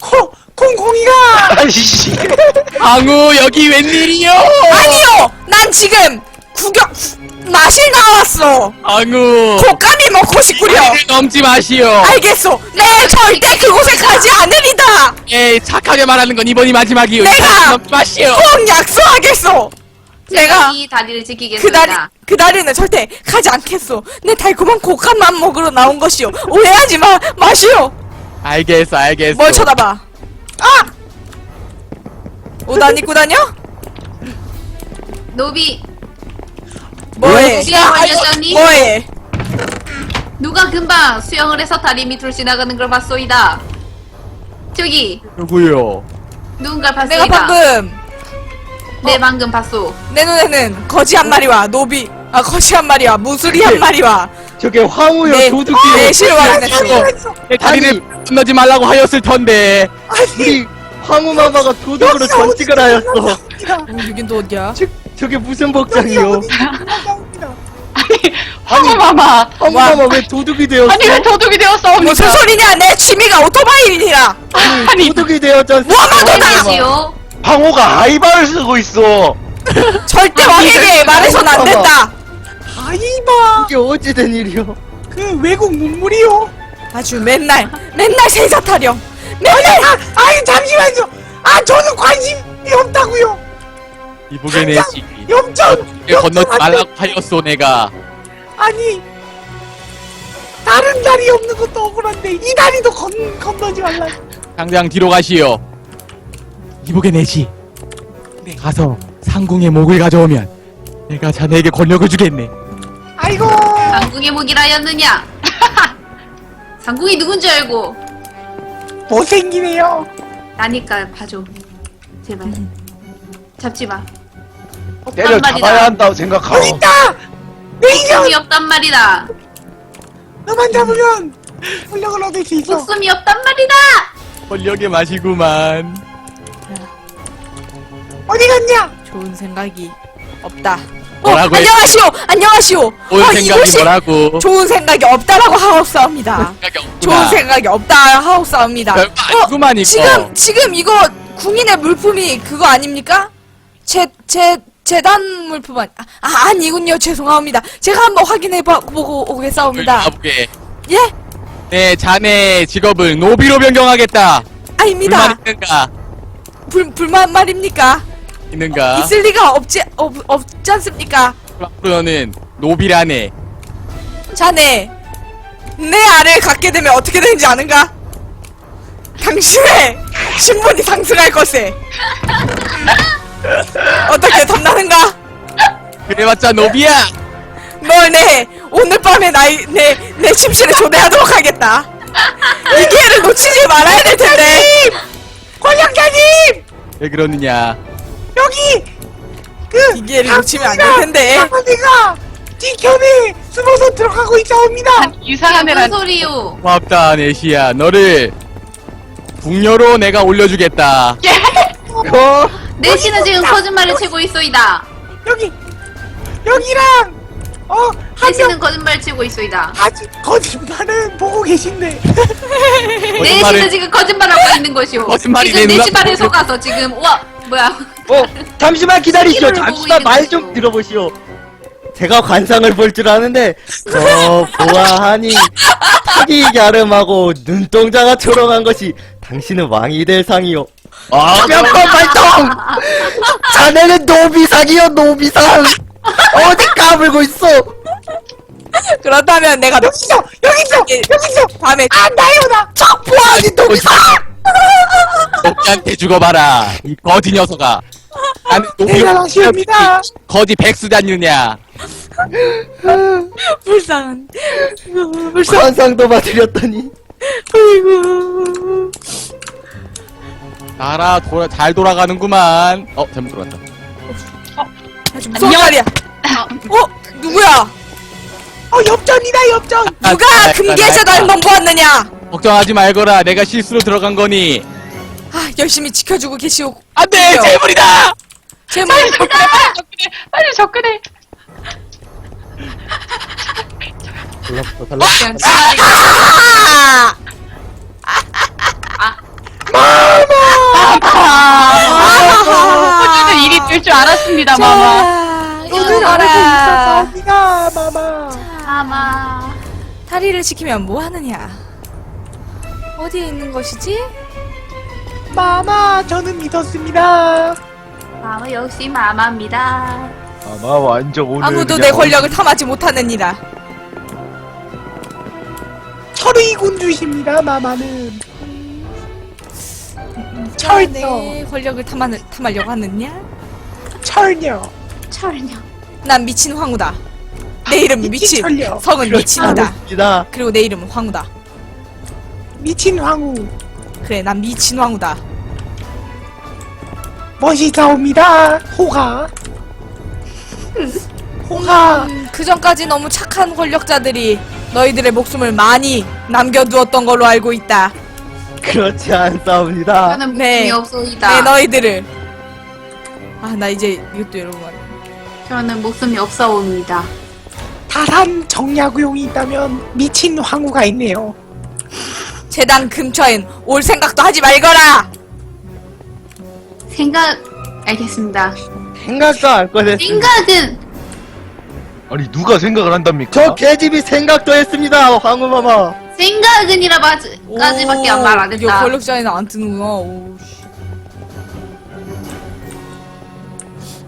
콩, 콩콩이가! 아이씨. 방우 여기 웬일이요? 아니요! 난 지금 구경, 마실 나왔어! 방우 곶감이 먹고 싶구려! 자리를 넘지 마시오. 알겠소! 네, 절대 그곳에 가지 않으리다! 예, 착하게 말하는 건 이번이 마지막이오. 내가! 넘지 마시오. 꼭 약속하겠소! 내가 이 다리를 그 다리, 지키겠습니다. 그 다리는 절대 가지 않겠소! 내 달콤한 곶감만 먹으러 나온 것이오! 오해하지 마! 마시오! 알겠어, 알겠어. 뭘 쳐다봐! 아! 옷 안 입고 다녀? 노비 뭐해? 수영 걸렸더니 뭐해? 누가 금방 수영을 해서 다리 밑으로 지나가는 걸 봤소이다. 저기 누구요? 누군가 봤소이다. 내가 방금 네 방금 봤소. 내 눈에는 거지 한 마리와 노비 아 거지 한 마리와 무수리 한 마리와 저게 황후요 네, 도둑이요. 네 실화를 냈어 내 다리를 건너지 말라고 하였을 텐데. 우리 황후 마마가 도둑으로 전직을 하였어. 어, 또 어디야? 저, 저게 무슨 복장이요? 황후 마마 황후 마마 왜 도둑이 되었어? 아니 왜 도둑이 되었사옵니까? 무슨 소리냐 내 취미가 오토바이이라 아니 도둑이 되었잖아. 아니지요. 황호가 아이바를 쓰고 있어. 절대 왕에게 말해선 안 된다 아이바! 이게 어찌된 일이요? 그 외국 문물이요? 아주 맨날 맨날 세자 타령 맨날 아, 아니, 잠시만요! 아, 저는 관심이 없다고요! 이보게 내지. 염전! 건너지 말라고 하였소 내가. 아니, 다른 다리 없는 것도 억울한데, 이 다리도 건, 건너지 말라. 당장 뒤로 가시오. 이보게 내지. 네. 가서 상궁의 목을 가져오면 내가 자네에게 권력을 주겠네. 아이고! 상궁의 목이라였느냐? 상궁이 누군지 알고 못생기네요. 나니까 봐줘. 제발 잡지 마. 때려 없단 잡아야 말이다. 한다고 생각하고. 여기 있다! 목숨이 없단 말이다. 너만 잡으면 훈력을 얻을 수 있어. 목숨이 없단 말이다. 권력의 맛이구만. 어디 갔냐? 좋은 생각이 없다 어, 뭐라고 했- 안녕하시오 안녕하시오 좋은 아, 생각이 이곳이 뭐라고? 좋은 생각이 없다라고 하옵사옵니다 생각이 없구나. 좋은 생각이 없다 하옵사옵니다 별거 아니구만 이거. 지금 지금 이거 궁인의 물품이 그거 아닙니까? 제제 재단 물품 아니 아, 아 아니군요 죄송합니다 제가 한번 확인해 봐- 보고 오겠사옵니다 가보게. 예 네, 자네 직업을 노비로 변경하겠다. 아닙니다 불만 있는가? 불 불만 말입니까 있는가? 있을 리가 없지 없, 없지 않습니까 앞으로는 노비라네. 자네 내 알을 갖게 되면 어떻게 되는지 아는가 당신의 신분이 상승할 것에 어떻게 탐나는가 그래봤자 노비야. 널 내 오늘 밤에 나이 내내 침실에 초대하도록 하겠다. 이 기회를 놓치지 말아야 될 텐데. 권력자님! 왜 그러느냐? 여기! 그, 이 기회를 놓치면 안될 텐데. 사관대가 뒤편에 숨어서 들어가고 있사옵니다. 이상한 무슨 애란 소리요? 고맙다 네시야. 너를 궁녀로 내가 올려주겠다. 어? 내시는 지금 거짓말을 치고 있소이다. 여기! 여기랑! 어, 한 내시는 명! 거짓말 치고 있소이다. 아직 거짓말은 보고 계신데. 내시는 거짓말을 지금 거짓말하고 있는 것이오. 거짓말이 지금 내 내시 눈앞에 발에 속아서 지금 와 뭐야? 어? 잠시만 기다리시오. 잠시만 있는 말좀 거죠. 들어보시오. 제가 관상을 볼 줄 아는데 저 보아하니 턱이 갸름하고 눈동자가 초롱한 것이 당신은 왕이 될 상이요. 아, 몇번 발동! 자네는 노비상이요, 노비상! 어디 까불고 있어? 그렇다면 내가 여기 있어! 여기 있어! 여기 있어! 밤에 아, 나요, 나! 척 보아하니 노비상! 녹지한테 죽어봐라. 이 거지 녀석아. 나는 노비 대단하십니다. 거지 백수 다니느냐? 불쌍한 불쌍. 관상도 받으렸더니 아이고. 나라 돌아, 잘 돌아가는구만. 어 잘못 들어왔다. 아주 무서운 말이야. 어 누구야? 어, 엽전이다, 엽전! 누가 아, 금계재단을 넘보았느냐? 걱정하지 말거라. 내가 실수로 들어간 거니. 아 열심히 지켜주고 계시오. 안돼 재물이다. 제 빨리 물, 접근해, 빨리 접근해, 빨리 접근해. 달라붙어 아, 호주는 일이 될 줄 알았습니다, 마마. 자, 오늘 알고 이거라. 있었사옵니다 마마 아마. 다리를 지키면 뭐 하느냐? 어디에 있는 것이지? 마마 저는 믿었습니다 마마 역시 마마입니다. 아마 완전 오늘 아무도 그냥 내 권력을 탐하지 못하느니라. 철의 군주십니다 마마는 내 철녀 권력을 탐하, 탐하려고 하느냐? 철녀 철녀. 난 미친 황후다. 내 이름은 미친 미친, 철녀. 성은 미친이다. 않습니다 그리고 내 이름은 황후다. 미친 황후 그래, 난 미친 황후다. 멋있사옵니다 호가 호가 음, 그 전까지 너무 착한 권력자들이 너희들의 목숨을 많이 남겨두었던 걸로 알고 있다. 그렇지 않사옵니다 저는 네. 목숨이 없소이다. 네, 너희들을. 아, 나 이제 이것도 여러분. 저는 목숨이 없사옵니다. 다산 정약용이 있다면 미친 황후가 있네요 재단 근처엔 올 생각도 하지 말거라! 생각, 알겠습니다. 생각도 안 꺼냈습니다 생각은, 아니 누가 생각을 한답니까? 저 개집이 생각도 했습니다 황후마마 생각은이라 까지밖에 말 안 했다. 권력자에는 안 뜨는구나. 오, 씨.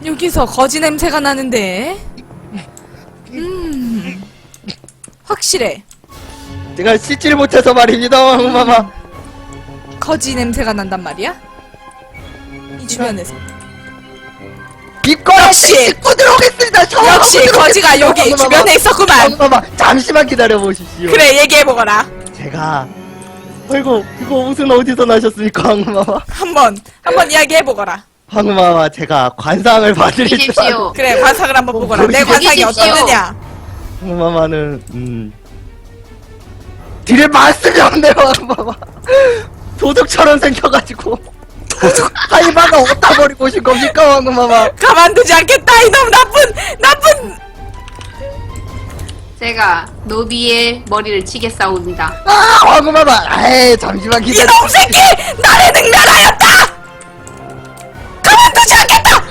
여기서 거지 냄새가 나는데. 음. 확실해. 제가 씻질 못해서 말입니다 황후마마 거지 냄새가 난단 말이야? 이 주변에서. 역시! 씻고 들어오겠습니다 저 역시 거지가 여기. 주변에 있었구만. 황후마마 잠시만 기다려 보십시오 그래, 얘기해 보거라. 제가 아이고 그거 옷은 어디서 나셨습니까 황후마마 한번, 한번 이야기해 보거라. 황후마마 제가 관상을 받으릴 줄 알고 보십시오. 그래, 관상을 한번 보거라. 내. 관상이 보십시오. 어떻느냐? 황후마마는 음 드릴 말씀이 없네요 황후마마 도둑처럼 생겨가지고 도둑 하이바가 어디다 버리고 오신 겁니까 황후마마 가만두지 않겠다, 이놈 나쁜, 나쁜! 제가 노비의 머리를 치겠사옵니다. 아 황후마마 에이 잠시만 기다려 이놈 새끼! 나를 능멸하였다! 가만두지 않겠다!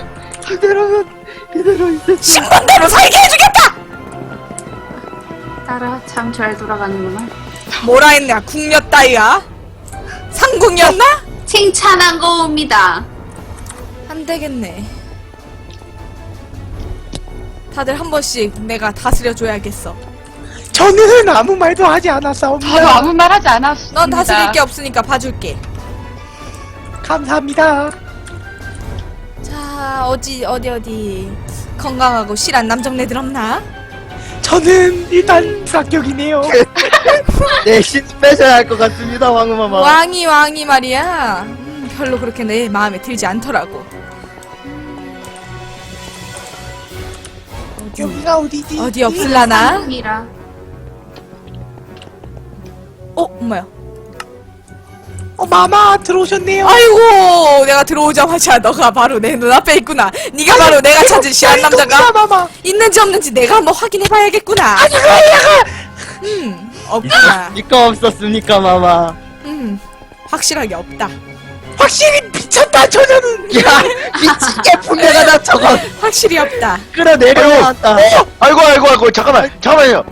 이대로면 이대로 수 신분대로 살게 해주겠다! 따라 참 잘 돌아가는구만. 뭐라 했냐, 궁녀 따위야? 상궁이었나? 칭찬한 거옵니다. 안 되겠네. 다들 한 번씩 내가 다스려줘야겠어. 저는 아무 말도 하지 않았사옵니다 저도 아무 말 하지 않았습니다. 넌 다스릴 게 없으니까 봐줄게. 감사합니다 자, 어디, 어디, 어디. 건강하고 실한 남정네들 없나? 저는 일단 합격이네요 내신 빼셔야 할것 같습니다 황후마마 왕이 왕이 말이야. 음, 별로 그렇게 내 마음에 들지 않더라고. 여기가 어디지? 어디 없을라나? 이라 어, 엄마야. 어 마마 들어오셨네요 아이고, 내가 들어오자마자 너가 바로 내 눈앞에 있구나. 네가 바로 내가 찾은 실한 남자가 마마 있는지 없는지 내가 한번 확인해봐야겠구나. 음, 없구나. 이거 없었습니까 마마 음, 확실하게 없다. 확실히 미쳤다 저녀는 야 미치게 분내가 나 저거 확실히 없다. 끌어내려왔다 아이고 아이고 아이고 잠깐만 잠깐만요.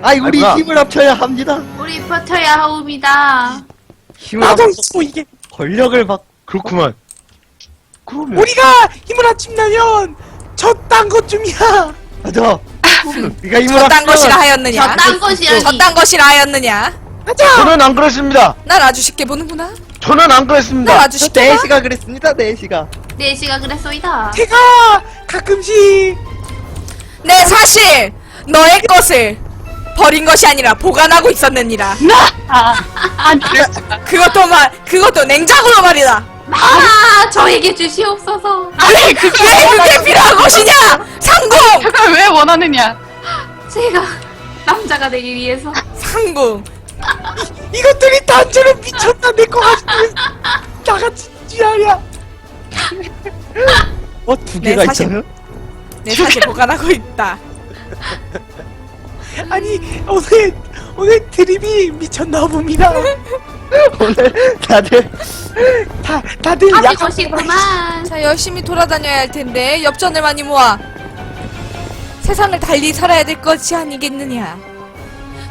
아이 우리 아이고야. 힘을 합쳐야 합니다 우리 버텨야 하옵니다. 힘을 나도 있어 이게 권력을 막 그렇구만. 그러면 우리가 힘을 합친다면 저딴 것쯤이야 맞아 네가 힘을 저딴 것이라 합치면 하였느냐? 저딴 것이라니. 저딴 것이라 하였느냐? 맞아 저는 안 그랬습니다. 날 아주 쉽게 보는구나. 저는 안 날 그랬습니다. 아주 저 쉽게 봐. 4시가 그랬습니다 4시가 네 시가 그랬소이다. 제가 가끔씩 내 네, 사실 너의 것을 버린 것이 아니라 보관하고 있었느니라. 아, 안 그랬어. 그것도 말, 그것도 냉장고로 말이다. 아, 저에게 주시옵소서. 아니, 그게 왜 그게 필요한 것이냐? 상궁! 그걸 왜 원하느냐? 제가 남자가 되기 위해서. 상궁. 이것들이 단체로 미쳤다 내거 가지고 나같이 지랄이야 어, 두 네, 개가 사실- 있잖아? 내 사실 보관하고 있다. 아니 오늘 오늘 드립이 미쳤나 봅니다. 오늘 다들 다 다들 하고 약속 싶구만. 자, 열심히 돌아다녀야 할 텐데 엽전을 많이 모아 세상을 달리 살아야 될 것이 아니겠느냐.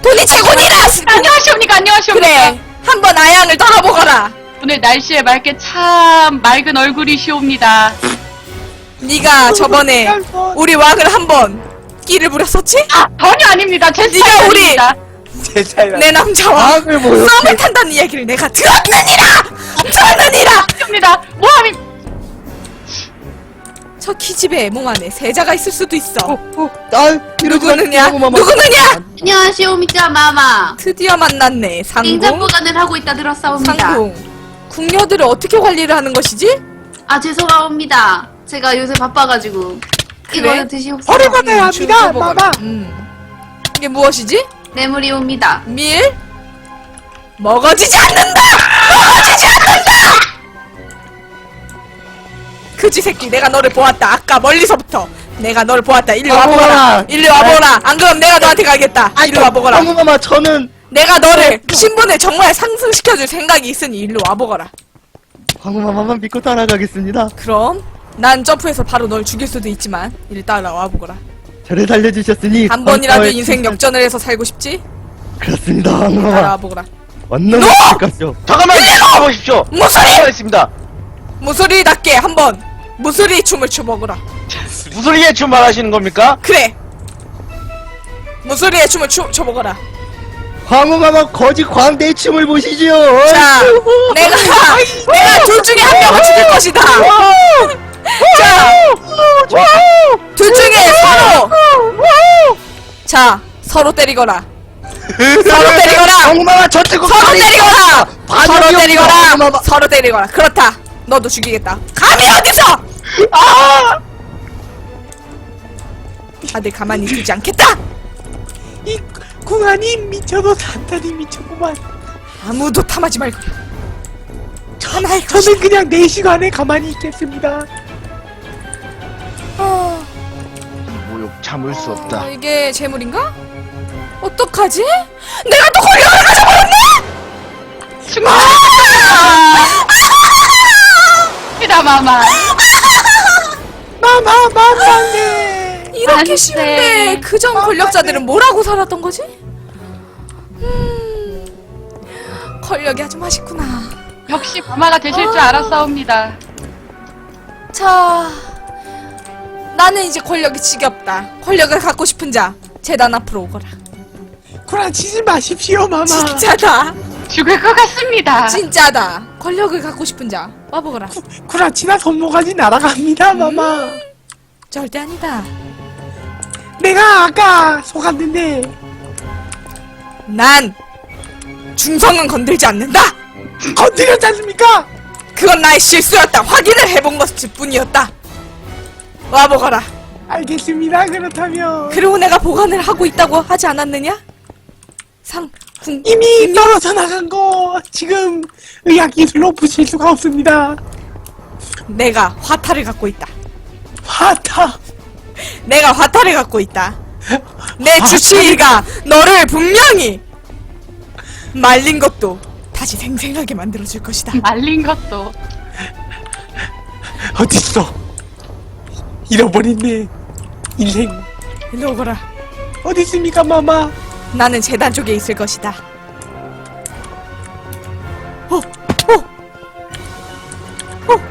돈이 최고니라! 안녕하십니까, 안녕하십니까. 그래, 한번 아양을 떨어보거라. 오늘 날씨에 맑게 참 맑은 얼굴이시옵니다. 네가 저번에 우리 왕을 한번 끼를 부렸었지? 아, 전혀 아닙니다. 제 네가 스타일 우리- 아닙니다. 제 차이라. 내 남자와 모욕해. 싸움을 탄다는 이야기를 내가 들었느니라! 들었느니라! 아닙니다. 모함이 저 키집에 몸 안에 세자가 있을 수도 있어. 아, 이러지 마. 누구느냐? 누구느냐? 안녕하시오미까 마마. 드디어 만났네. 상궁. 냉장 보관을 하고 있다 들었사옵니다. 상궁. 궁녀들을 어떻게 관리를 하는 것이지? 아 죄송합니다. 제가 요새 바빠가지고 이거는 드시옵소서. 허리 받아야 합니다, 먹어라. 마마. 음. 이게 무엇이지? 뇌물이 옵니다. 밀? 먹어지지 않는다! 먹어지지 않는다! 그지 새끼, 내가 너를 보았다. 아까 멀리서부터. 내가 너를 보았다. 일로 아, 와보거라. 뭐야. 일로 와보거라. 안 그럼 내가 너한테 가겠다. 일로 와보거라. 황후마마, 저는 내가 너를 신분을 정말 상승시켜줄 생각이 있으니 일로 와보거라. 황후마마만 믿고 따라가겠습니다. 그럼 난 점프해서 바로 널 죽일 수도 있지만 이리 따라와 보거라. 저를 살려주셨으니 한 번이라도 황후마마의 인생 역전을 해서 살고 싶지? 그렇습니다, 따라와. 보거라. 완전 가시오. 잠깐만 가보십시오. 무소리! 있습니다. 무소리답게 한번 무소리 춤을 춰보거라. 무소리에 춤 말하시는 겁니까? 그래. 무소리의 춤을 추, 춰보거라. 황후마마 거지 광대의 춤을 보시지요. 자, 내가 내가 둘 중에 한 명을 죽일 것이다. 자, 둘 중에 서로. 자, 서로 때리거라. 서로 때리거라. 황후마마 저 뜨고 서로 때리거라! 서로 반역이요, 때리거라! 황후마마. 서로 때리거라. 그렇다. 너도 죽이겠다. 감히 어디서! 다들 가만히 있지 않겠다! 이 궁안이 미쳐도 산탄이 미쳤구만. 아무도 탐하지 말고. 하나의 저는 그냥 4 시간에 가만히 있겠습니다. 어, 모욕 참을 수 없다. 어, 이게 재물인가? 어떡하지? 내가 또 권력을 가져버렸네! 입니다, 마마. 마마 마마네. 이렇게 안 돼. 쉬운데 그전 권력자들은 뭐라고 살았던 거지? 음, 권력이 아주 맛있구나. 역시 마마가 되실 줄 알았사옵니다. 자, 나는 이제 권력이 지겹다. 권력을 갖고 싶은 자, 재단 앞으로 오거라. 구라치지 마십시오, 마마. 진짜다. 죽을 것 같습니다. 진짜다. 권력을 갖고 싶은 자, 와보거라. 구라치나 손모가지 날아갑니다, 마마. 절대 아니다. 내가 아까 속았는데 난 중성은 건들지 않는다. 건드렸지 않습니까? 그건 나의 실수였다. 확인을 해본 것일 뿐이었다. 와보거라. 알겠습니다. 그렇다면 그리고 내가 보관을 하고 있다고 하지 않았느냐? 상, 궁, 이미 떨어져 나간 거 지금 의학 기술로 부실 수가 없습니다. 내가 화타를 갖고 있다. 화타. 내가 화타를 갖고 있다. 내 주치의가 너를 분명히 말린 것도 다시 생생하게 만들어줄 것이다. 말린 것도. 어딨어? 잃어버린 내 인생 일로 오거라. 어디 있습니까, 마마? 나는 재단 쪽에 있을 것이다. 어, 어, 어, 어.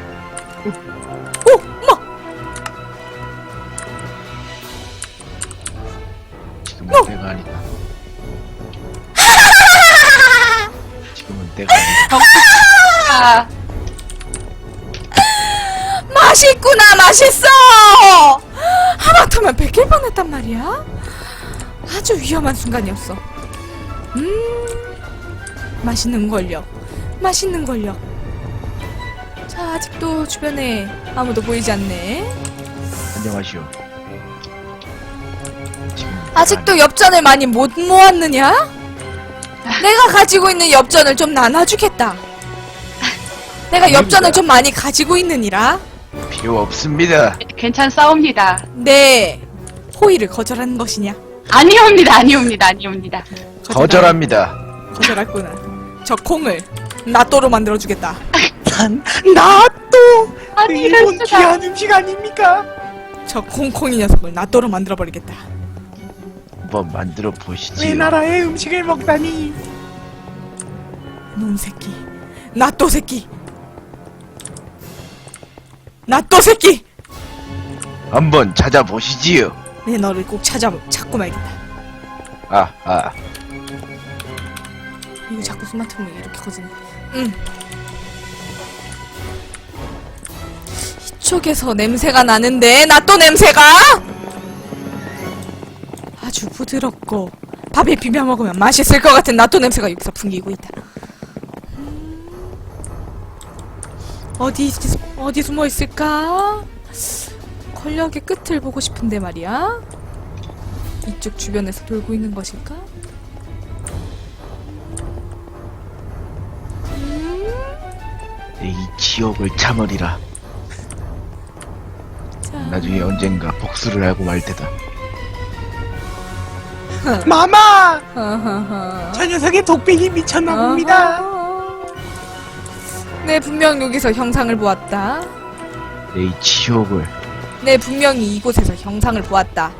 지금은 때가 아니다. 지금은 때가 아니다. 맛있구나, 맛있어! 하마터면 뺏길 뻔했단 말이야? 아주 위험한 순간이었어. 음, 맛있는 권력. 맛있는 권력. 자, 아직도 주변에 아무도 보이지 않네. 안녕하시오. 아직도 엽전을 많이 못 모았느냐? 내가 가지고 있는 엽전을 좀 나눠주겠다. 내가 엽전을 좀 많이 가지고 있느니라. 필요 없습니다. 괜찮사옵니다. 내 호의를 거절하는 것이냐? 아니옵니다, 아니옵니다, 아니옵니다. 거절합니다. 거절했구나. 저 콩을 나또로 만들어 주겠다. 난, 나 또! 아니, 일본 이럴 수가. 귀한 음식 아닙니까? 저 콩콩이 녀석을 나또로 만들어 버리겠다. 한번 만들어 내 보시지요. 나라의 음식을 먹다니. 놈 새끼. 나또 새끼. 나 또 새끼! 한번 찾아보시지요. 내 너를 꼭 찾아, 찾고 말겠다. 아, 아. 이거 자꾸 스마트폰이 이렇게 커지네. 응. 이쪽에서 냄새가 나는데 나 또 냄새가? 아주 부드럽고 밥에 비벼 먹으면 맛있을 것 같은 나 또 냄새가 여기서 풍기고 있다. 어디 어디 숨어 있을까? 권력의 끝을 보고 싶은데 말이야. 이쪽 주변에서 돌고 있는 것일까? 내이 지옥을 참으리라. 자. 나중에 언젠가 복수를 하고 말 테다. 마마! 하하하. 저 녀석의 독백이 미쳤나 봅니다. 아하. 네, 분명 여기서 형상을 보았다. 내이 지옥을, 네, 분명히 이곳에서 형상을 보았다.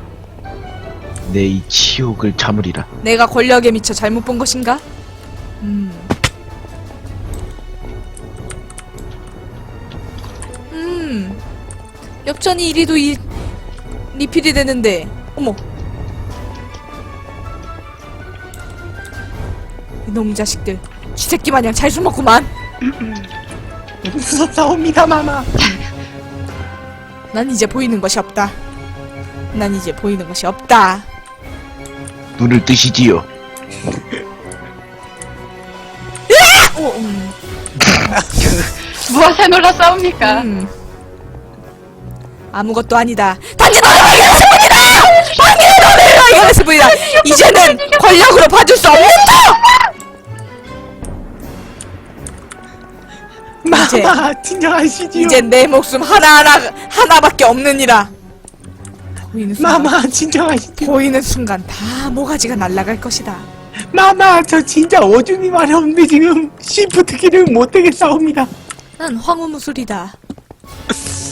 내이 지옥을 참으리라. 내가 권력에 미쳐 잘못 본 것인가? 음. 음. 엽전이 이리도 이, 리필이 되는데, 어머. 이놈 자식들. 쥐새끼 마냥 잘 숨었구만. 무섭사옵니다, 마마. 난 이제 보이는 것이 없다. 난 이제 보이는 것이 없다. 눈을 뜨시지요. 오, 음. 무엇에 놀라 싸웁니까? 음. 아무것도 아니다. 단지 너를 뿐이다! 단지 너를 뿐이다! 이제는 권력으로 봐줄 수 없는다! 이제- 마마, 진정하시지요. 이제 내 목숨 하나하나, 하나밖에 없느니라. 보이는 순간, 마마, 진정하시지요. 보이는 순간 다 모가지가 날아갈 것이다. 마마, 저 진짜 오줌이 마려운데 지금 시프트 키를 못 되겠사옵니다. 난 황후 무술이다.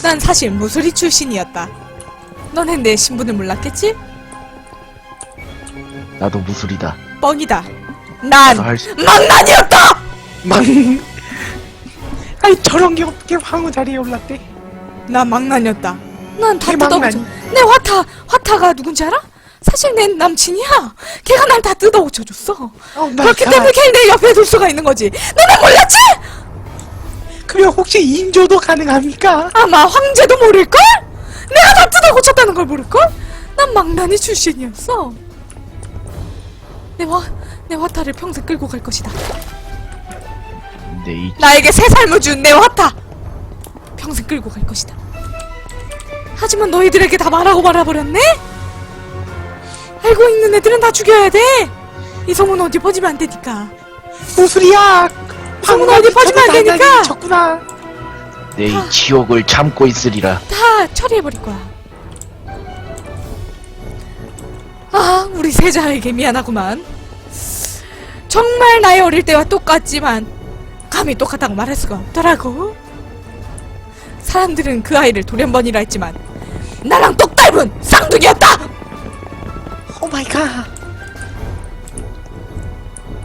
난 사실 무술이 출신이었다. 너넨 내 신분을 몰랐겠지? 나도 무술이다. 뻥이다. 난 나도 할 수, 망난이었다! 망. 아니 저런 게 어떻게 황후 자리에 올랐대? 난 망난이었다. 난 다. 뜯어고쳐. 내 화타, 화타가 누군지 알아? 사실 내 남친이야. 걔가 날 다 뜯어고쳐줬어. 오 마이 그렇기 갓. 때문에 걔를 내 옆에 둘 수가 있는 거지. 너는 몰랐지? 그럼 혹시 인조도 가능합니까? 아마 황제도 모를걸? 내가 다 뜯어고쳤다는 걸 모를걸? 난 망나니 출신이었어. 내 화, 내 화타를 평생 끌고 갈 것이다. 내 이, 나에게 새 삶을 준내 화타! 평생 끌고 갈 것이다. 하지만 너희들에게 다 말하고 말아버렸네? 알고 있는 애들은 다 죽여야 돼! 이 소문 어디 퍼지면 안 되니까. 무술이야. 소문 어디 퍼지면 안 되니까! 졌구나. 내 이 지옥을 참고 있으리라. 다 처리해버릴 거야. 아, 우리 세자에게 미안하구만. 정말 나의 어릴 때와 똑같지만, 감히 똑같다고 말할 수가 없더라고. 사람들은 그 아이를 돌연번이라 했지만, 나랑 똑 닮은 쌍둥이였다! 오 마이 갓.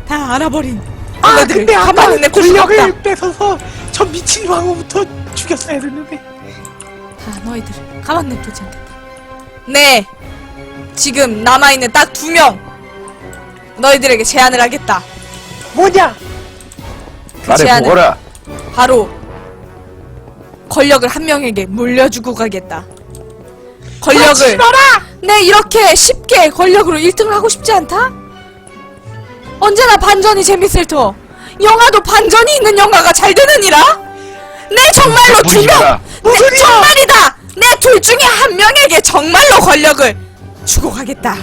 다 알아버린. 아 근데 가만히 수가 없다. 권력을 뺏어서 저 미친 왕후부터 죽였어야 됐는데. 다 너희들 가만 냅두지 않겠다. 네, 지금 남아 있는 딱 두 명. 너희들에게 제안을 하겠다. 뭐냐? 그 제안은 말해보거라. 바로 권력을 한 명에게 물려주고 가겠다. 권력을 마라. 네 이렇게 쉽게 권력으로 1등을 하고 싶지 않다? 언제나 반전이 재밌을 터. 영화도 반전이 있는 영화가 잘 되느니라. 네 정말로 두 명. 보시거라. 네 정말이다. 네둘 중에 한 명에게 정말로 권력을 주고 가겠다.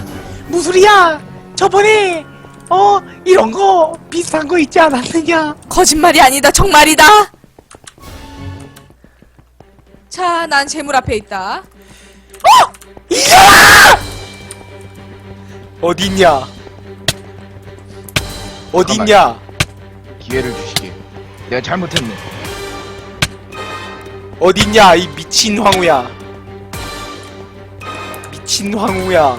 무술이야. 저번에 어 이런 거 비슷한 거 있지 않았느냐? 거짓말이 아니다 정말이다. 자, 난 재물 앞에 있다. 어딨냐? 어딨냐? 기회를 주시게. 내가 잘못했네. 어딨냐? 이 미친 황후야. 미친 황후야.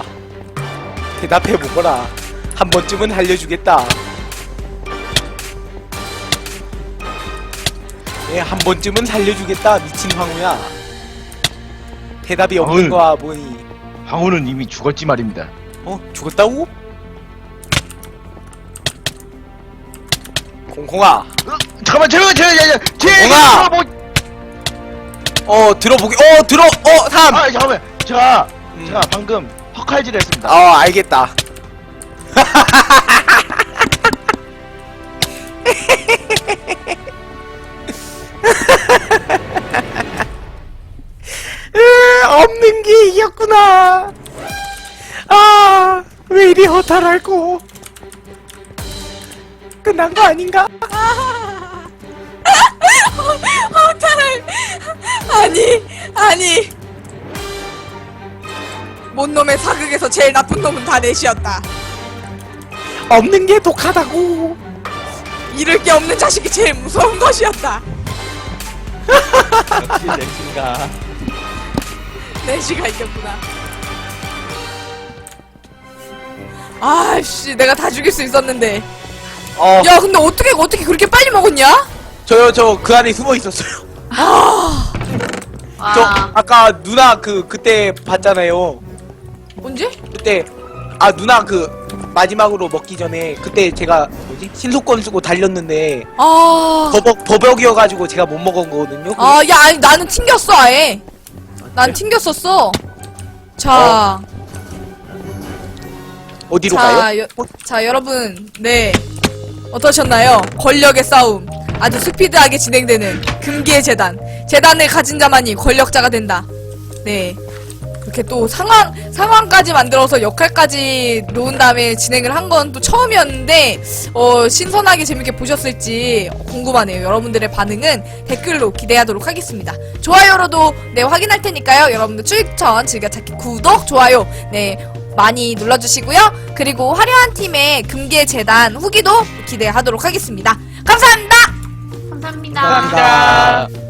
대답해 보거라. 한 번쯤은 알려주겠다. 예, 한 번쯤은 살려주겠다, 미친 황후야. 대답이 없는 어이. 거야 보니. 황후는 이미 죽었지 말입니다. 어? 죽었다고? 공콩아, 어, 잠깐만, 저, 저, 저, 저, 제, 공아! 뭐, 어 들어보기, 어 들어, 어 삼. 아, 잠깐만. 제가, 음. 제가 방금 헛칼질 했습니다. 어 알겠다. 으, 없는 게 이겼구나. 아, 왜 이리 허탈할고? 끝난 거 아닌가? 허탈할. 아니, 아니. 뭔 놈의 사극에서 제일 나쁜 놈은 다 넷이었다. 없는 게 독하다고. 잃을 게 없는 자식이 제일 무서운 것이었다. 역시 넷인가. 넷이가 이겼구나. 아씨, 내가 다 죽일 수 있었는데. 어, 야, 근데 어떻게 어떻게 그렇게 빨리 먹었냐? 저요 저 그 안에 숨어 있었어요. 저 와. 아까 누나 그 그때 봤잖아요. 언제? 그때 아 누나 그 마지막으로 먹기 전에 그때 제가 뭐지 신속권 쓰고 달렸는데 아, 버벅 버벅이어가지고 제가 못 먹은 거거든요. 아, 야, 아니 나는 튕겼어 아예. 난 튕겼었어. 자, 어디로 자, 가요? 여, 자 여러분, 네 어떠셨나요? 권력의 싸움. 아주 스피드하게 진행되는 금기의 재단. 재단을 가진 자만이 권력자가 된다. 네. 그렇게 또 상황 상황까지 만들어서 역할까지 놓은 다음에 진행을 한 건 또 처음이었는데 어 신선하게 재밌게 보셨을지 궁금하네요. 여러분들의 반응은 댓글로 기대하도록 하겠습니다. 좋아요로도 네 확인할 테니까요. 여러분들 추천 즐겨찾기 구독 좋아요 네 많이 눌러주시고요. 그리고 화려한 팀의 금계 재단 후기도 기대하도록 하겠습니다. 감사합니다. 감사합니다. 감사합니다.